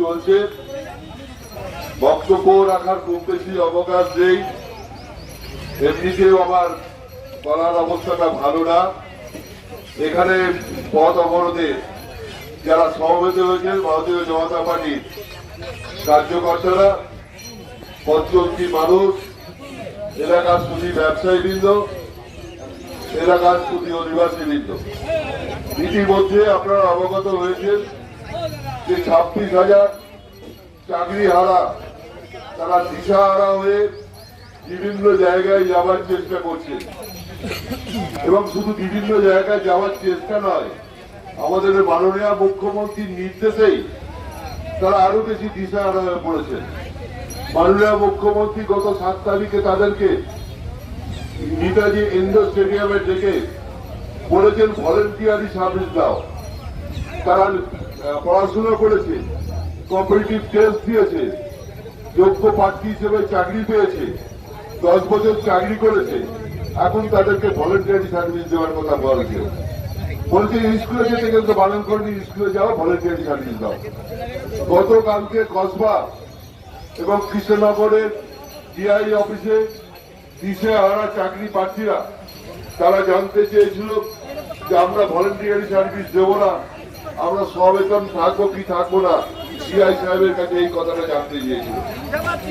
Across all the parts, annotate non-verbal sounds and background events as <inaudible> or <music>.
চলছে। বক্তব্য রাখার খুব বেশি অবকাশ নেই। এমনিতেও আমার বলার অবস্থাটা ভালো না। এখানে পথ অবরোধে যারা সমবেত হয়েছেন ভারতীয় জনতা পার্টির কার্যকর্তারা পথচলতি মানুষ, এলাকার সুদী ব্যবসায়ীবৃন্দ, এলাকার সুদী অধিবাসীবৃন্দ। ইতিমধ্যে আপনারা অবগত হয়েছেন যে ছাব্বিশ হাজার চাকরি হারা, তারা দিশা হারা হয়ে বিভিন্ন জায়গায় যাওয়ার চেষ্টা করছে। এবং শুধু বিভিন্ন জায়গায় যাওয়ার চেষ্টা নয়, আমাদের মাননীয় মুখ্যমন্ত্রীর নির্দেশেই তারা আরও বেশি দিশাহারা হয়ে পড়েছেন। মাননীয় মুখ্যমন্ত্রী গত সাত তারিখে তাদেরকে নেতাজি ইন্ডোর স্টেডিয়ামে ডেকে বলেছেন ভলেন্টিয়ারি সার্ভিস দাও। তারা পড়াশোনা করেছে কম্পিটিটিভ টেস্ট দিয়েছে, যোগ্য প্রার্থী হিসেবে চাকরি পেয়েছে, দশ বছর চাকরি করেছে, এখন তাদেরকে ভলেন্টিয়ারি সার্ভিস দেওয়ার কথা বলছে। বলছে স্কুলে যেতে কিন্তু বারণ করেনি স্কুলে যাও ভলেন্টিয়ারি সার্ভিস দাও। গতকালকে কসবা এবং কৃষ্ণনগরের ডিআই অফিসে দিশে হারা চাকরি প্রার্থীরা, তারা জানতে চেয়েছিল যে আমরা ভলেন্টিয়ারি সার্ভিস দেবো না। আমরা সবেতন থাকব কি থাকব না, সিআই সাহেবের কাছে এই কথাটা জানতে চেয়েছিল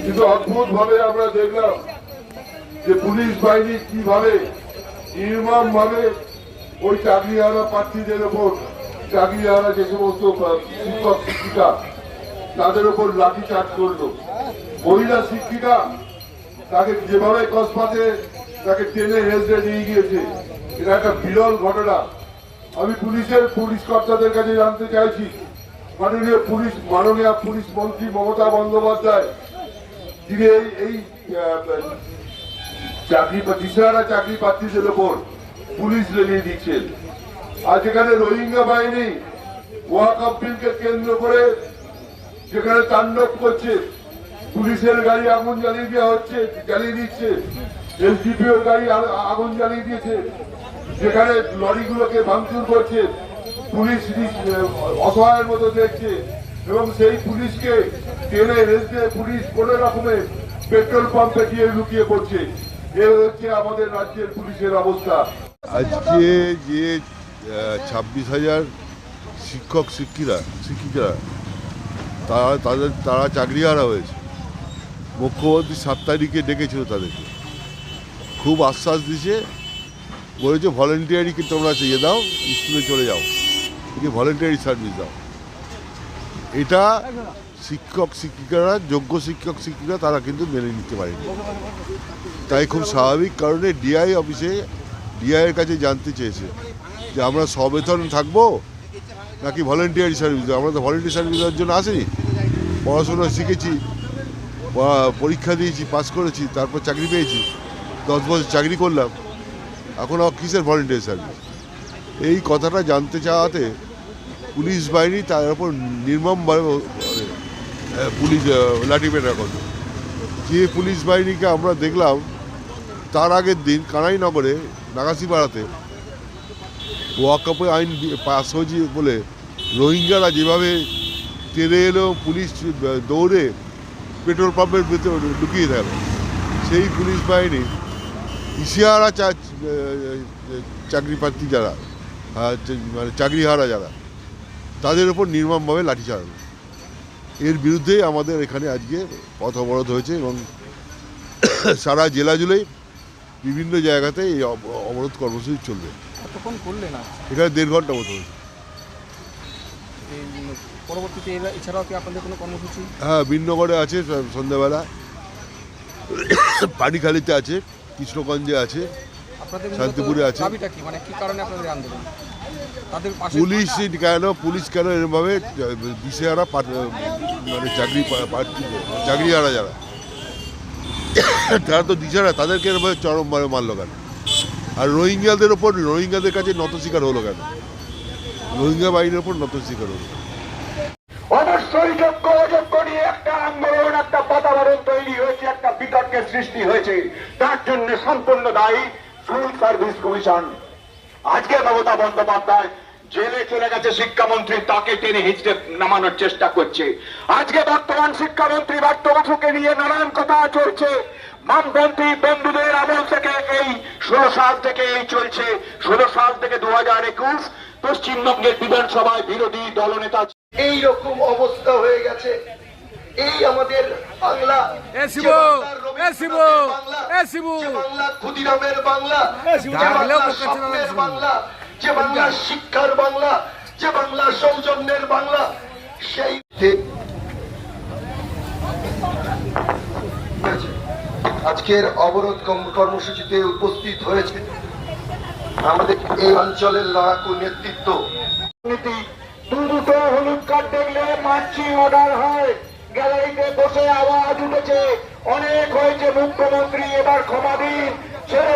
কিন্তু অদ্ভুত ভাবে আমরা দেখলাম যে পুলিশ বাহিনী কীভাবে নির্মম ভাবে ওই চাকরিহারা প্রার্থীদের ওপর চাকরি চাকরিহারা যে সমস্ত শিক্ষক, শিক্ষিকা, তাদের ওপর লাঠি চার্জ করল। মহিলা শিক্ষিকা তাকে যেভাবে কসবাতে তাকে টেনে হেসড়ে নিয়ে গিয়েছে, এটা একটা বিরল ঘটনা। আমি পুলিশের পুলিশ কর্তাদের কাছে জানতে চাইছি। মাননীয় পুলিশ মাননীয় পুলিশ মন্ত্রী মমতা বন্দ্যোপাধ্যায় তিনি এই চাকরি বা দিশাহারা চাকরি প্রার্থীদের ওপর পুলিশ লেলিয়ে দিচ্ছেন। আজ এখানে রোহিঙ্গা বাহিনী ওয়াকাপ বিলকে কেন্দ্র করে যেখানে তাণ্ডব করছে, পুলিশের গাড়ি আগুন জ্বালিয়ে দেওয়া হচ্ছে, জ্বালিয়ে দিচ্ছে, এলজিপিও গাড়ি আগুন জ্বালিয়ে দিয়েছে। যেখানে লরিগুলোকে ভাঙচুর করছে, পুলিশ অসহায়ের মতো দেখছে, এবং সেই পুলিশকে টেনে রেসে পুলিশ কোনো রকমে পেট্রোল পাম্পে গিয়ে লুকিয়ে পড়ছে। এ হচ্ছে আমাদের রাজ্যের পুলিশের অবস্থা। আজকে যে ছাব্বিশ হাজার শিক্ষক, শিক্ষিকা, শিক্ষিকারা, তারা, তাদের, তারা চাকরি হারা হয়েছে। মুখ্যমন্ত্রী সাত তারিখে ডেকেছিল তাদেরকে। খুব আশ্বাস দিছে বলেছে ভলেন্টিয়ারিকে তোমরা ইয়ে দাও, স্কুলে চলে যাও। একে ভলেন্টিয়ারি সার্ভিস দাও। এটা শিক্ষক শিক্ষিকারা, যোগ্য শিক্ষক শিক্ষিকা, তারা কিন্তু মেনে নিতে পারেনি। তাই খুব স্বাভাবিক, কারণে ডিআই অফিসে ডিআইয়ের কাছে জানতে চেয়েছে যে, আমরা সবেতন থাকব নাকি ভলেন্টিয়ারি সার্ভিস আমরা তো ভলেন্টিয়ারি সার্ভিস দেওয়ার জন্য আসিনি। পড়াশোনা শিখেছি পরীক্ষা দিয়েছি পাস করেছি, তারপর চাকরি পেয়েছি। দশ বছর চাকরি করলাম। এখন কিসের ভলেন্টিয়ারি সার্ভিস এই কথাটা জানতে চাওয়াতে পুলিশ বাহিনী তার উপর নির্মমভাবে পুলিশ লাঠিপেটা করল যে পুলিশ বাহিনীকে আমরা দেখলাম, তার আগের দিন কানাইনগরে, নাগাসিপাড়াতে ওয়াকাপে আইন পাস হয়েছে বলে রোহিঙ্গারা যেভাবে টেনে এলো পুলিশ দৌড়ে পেট্রোল পাম্পের ভিতরে ঢুকিয়ে গেল সেই পুলিশ বাহিনী ইশিয়ারা চাকরি প্রার্থী যারা মানে চাকরিহারা যারা তাদের উপর নির্মমভাবে লাঠি চালানো। এর বিরুদ্ধে আমাদের এখানে আজকে পথ অবরোধ হয়েছে এবং <coughs> সারা জেলা জুড়েই বিভিন্ন জায়গাতে এই অব- অবরোধ কর্মসূচি চলবে। এখানে দেড় ঘণ্টা মতো হয়েছে। পরবর্তীতে এছাড়াও কি আপনাদের কোনো কর্মসূচি? হ্যাঁ বিনগরে আছে সন্ধ্যাবেলা। <coughs> পানিখালিতে আছে কৃষ্ণগঞ্জে আছে শান্তিপুরে আছে। মানে কি কারণে আপনাদের আন্দোলন তাদের পাশে পুলিশ কেন পুলিশ কেন এরমভাবে দিশেহারা মানে চাকরি প্রার্থী চাকরিহারা যারা। তারা তো দিশেহারা তাদেরকে এরমভাবে চরমভাবে মারলো কেন? আর রোহিঙ্গাদের ওপর রোহিঙ্গাদের কাছে নত শিকার হলো কেন? রোহিঙ্গা বাহিনীর ওপর নত শিকার হলো। অবশ্যই যোগ্য অযোগ্য নিয়ে একটা আন্দোলন একটা বাতাবরণ তৈরি হয়েছে একটা বিতর্কের সৃষ্টি হয়েছে। তার জন্য সম্পূর্ণ দায়ী। Civil service commission. আজকে মমতা বন্দ্যোপাধ্যায় জেলে চলে গেছে শিক্ষামন্ত্রী, তাকে টেনে হিচড়ে নামানোর চেষ্টা করছে। আজকে বর্তমান শিক্ষামন্ত্রী বসুকে নিয়ে নানান কথা চলছে। বামপন্থী বন্ধুদের আমল থেকে এই ষোলো সাল থেকে এই চলছে। ষোলো সাল থেকে দু হাজার একুশ পশ্চিমবঙ্গের বিধানসভায় বিরোধী দলনেতা এই রকম অবস্থা হয়ে গেছে। এই আমাদের বাংলা বাংলা, ক্ষুদিরামের বাংলা বাংলা যে বাংলা শিক্ষার বাংলা যে বাংলা সৌজন্যের বাংলা সেই আজকের অবরোধ কর্মসূচিতে উপস্থিত হয়েছে আমাদের এই অঞ্চলের লড়াকু নেতৃত্ব। দুটো হলুদ কার্ড দেখলে মার্চি অর্ডার হয়। গ্যালারিতে বসে আওয়াজ উঠেছে। অনেক হয়েছে মুখ্যমন্ত্রী এবার ক্ষমা দিন। ছেড়ে